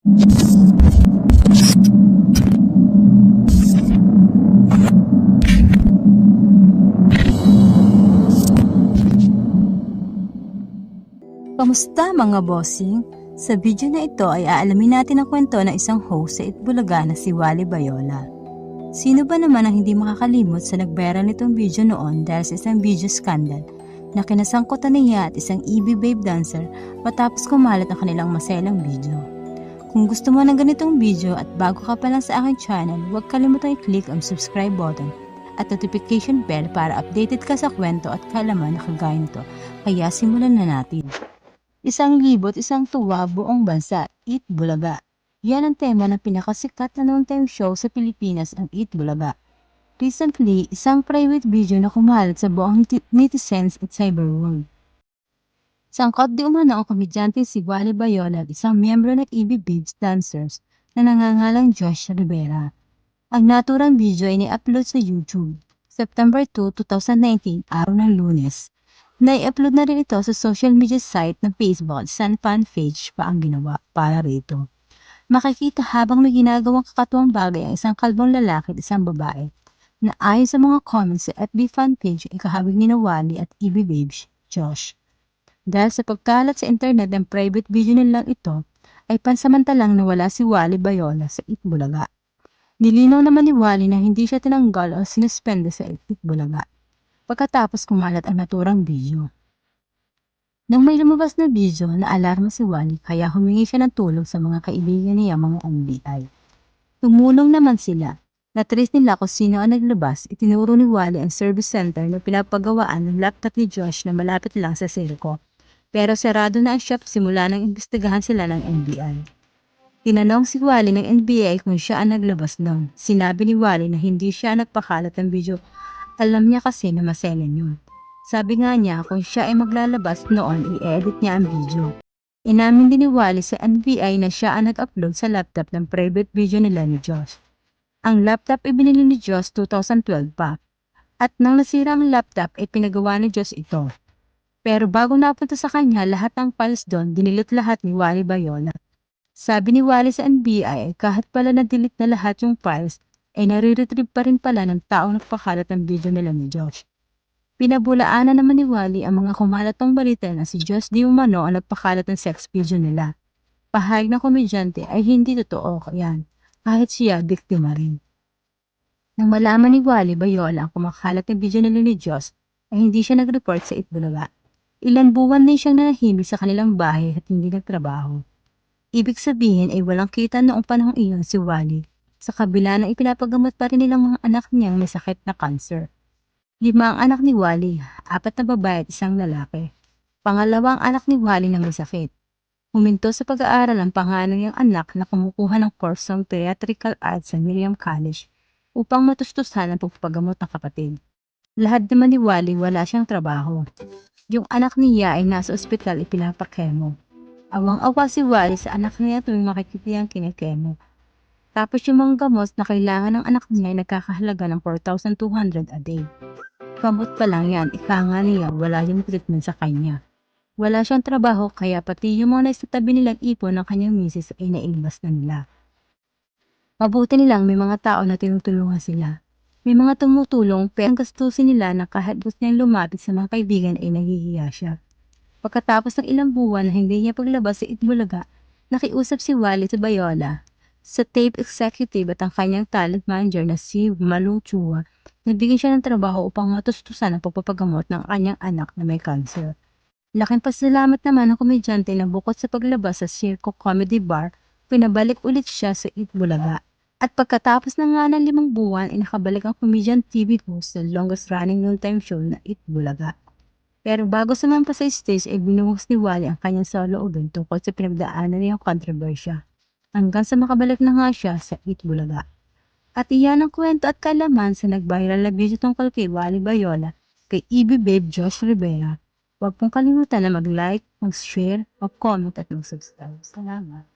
Kamusta mga bossing? Sa video na ito ay aalamin natin ang kwento ng isang host sa Itbulaga na si Wally Bayola. Sino ba naman ang hindi makakalimot sa nagbayaran nitong video noon dahil sa isang video scandal na kinasangkutan niya at isang EB babe dancer matapos kumalat ang kanilang maselang video. Kung gusto mo ng ganitong video at bago ka pa lang sa aking channel, huwag kalimutang i-click ang subscribe button at notification bell para updated ka sa kwento at kalaman na kagaya nito. Kaya simulan na natin. Isang libot, isang tuwa, buong bansa, Eat Bulaga. Yan ang tema ng pinakasikat na noong time show sa Pilipinas ang Eat Bulaga. Recently, isang private video na kumalat sa buong neti- netizens at cyberworld. Sangkot di umano ang komedyante si Wally Bayola isang miyembro ng EB Babes Dancers na nangangalang Josh Rivera. Ang naturang video ay ni-upload sa YouTube, September 2, 2019, araw ng lunes. Nai-upload na rin ito sa social media site ng Facebook San fan page pa ang ginawa para rito. Makikita habang may ginagawang kakatuwang bagay ang isang kalbong lalaki at isang babae na ayon sa mga comments sa FB fan page ay kahabig ni Wally at EB Babes, Josh. Dahil sa pagkalat sa internet ng private video nilang ito, ay pansamantalang nawala si Wally Bayola sa Itbulaga. Nilinaw naman ni Wally na hindi siya tinanggal o sinuspende sa Itbulaga pagkatapos kumalat ang naturang video. Nang may lumabas na video na alarma si Wally kaya humingi siya ng tulong sa mga kaibigan niya mga NBI. Tumulong naman sila. Natrace nila kung sino ang naglabas, itinuro ni Wally ang service center na pinapagawaan ng laptop ni Josh na malapit lang sa Circo. Pero sarado na ang shop simula nang imbestigahan sila ng NBI. Tinanong si Wally ng NBI kung siya ang naglabas nun. Sinabi ni Wally na hindi siya nagpakalat ng video alam niya kasi na maselan yun. Sabi nga niya kung siya ay maglalabas noon, i-edit niya ang video. Inamin din ni Wally sa NBI na siya ang nag-upload sa laptop ng private video nila ni Josh. Ang laptop ay binili ni Josh 2012 pa. At nang nasira ang laptop ay pinagawa ni Josh ito. Pero bago napunta sa kanya lahat ng files doon, dinilit lahat ni Wally Bayola. Sabi ni Wally sa NBI kahit pala na-delete na lahat yung files, ay nare-retrieve pa rin pala ng taong nagpakalat ng video nila ni Josh. Pinabulaanan naman ni Wally ang mga kumalatang balita na si Josh Di Umano ang nagpakalat ng sex video nila. Pahayag ng komedyante ay hindi totoo yan, kahit siya biktima rin. Nang malaman ni Wally Bayola ang kumakalat ng video nila ni Josh, ay hindi siya nag-report sa Itbulaga. Ilan buwan na siyang nanahimik sa kanilang bahay at hindi nagtrabaho. Ibig sabihin ay walang kita noong panahong iyon si Wally sa kabila ng ipinapagamot pa rin nilang mga anak niyang may sakit na cancer. Lima ang anak ni Wally, apat na babae at isang lalaki. Pangalawang anak ni Wally na may sakit. Huminto sa pag-aaral ang panganay niyang anak na kumukuha ng course ng Theatrical Arts sa Miriam College upang matustusan ang pagpapagamot ng kapatid. Lahat naman ni Wally wala siyang trabaho. Yung anak niya ay nasa ospital ipinapakemo. Awang-awa si Wally sa anak niya tuwing makikita ang kinikemo. Tapos yung mga gamot na kailangan ng anak niya ay nagkakahalaga ng 4,200 a day. Gamot pa lang yan, ika nga niya, wala yung treatment sa kanya. Wala siyang trabaho kaya pati yung mga nasa tabi nilang ipon ng kanyang misis ay nailabas na nila. Mabuti nilang may mga tao na tinutulungan sila. May mga tumutulong pero ang gastusin nila na kahit gusto niyang lumapit sa mga kaibigan ay nahihiya siya. Pagkatapos ng ilang buwan na hindi niya paglabas sa Itbulaga, nakiusap si Wally sa Bayola sa tape executive at ang kanyang talent manager na si Malu Chua, nabigyan siya ng trabaho upang matustusan ang pagpapagamot ng kanyang anak na may cancer. Laking pasalamat naman ng komedyante na bukod sa paglabas sa Circo Comedy Bar, pinabalik ulit siya sa Itbulaga. At pagkatapos na nga ng limang buwan, ay nakabalik ang comedian TV host sa longest running noontime show na Itbulaga. Pero bago sumampa sa stage ay binuhos ni Wally ang kanyang solo event tungkol sa pinagdaanan niyang kontrobersya hanggang sa makabalik na nga siya sa Itbulaga. At iyan ang kwento at kalaman sa nag-viral na video tungkol kay Wally Bayola kay EB Babe Josh Rivera. Huwag pong kalimutan na mag-like, mag-share, mag-comment at mag-subscribe. Salamat.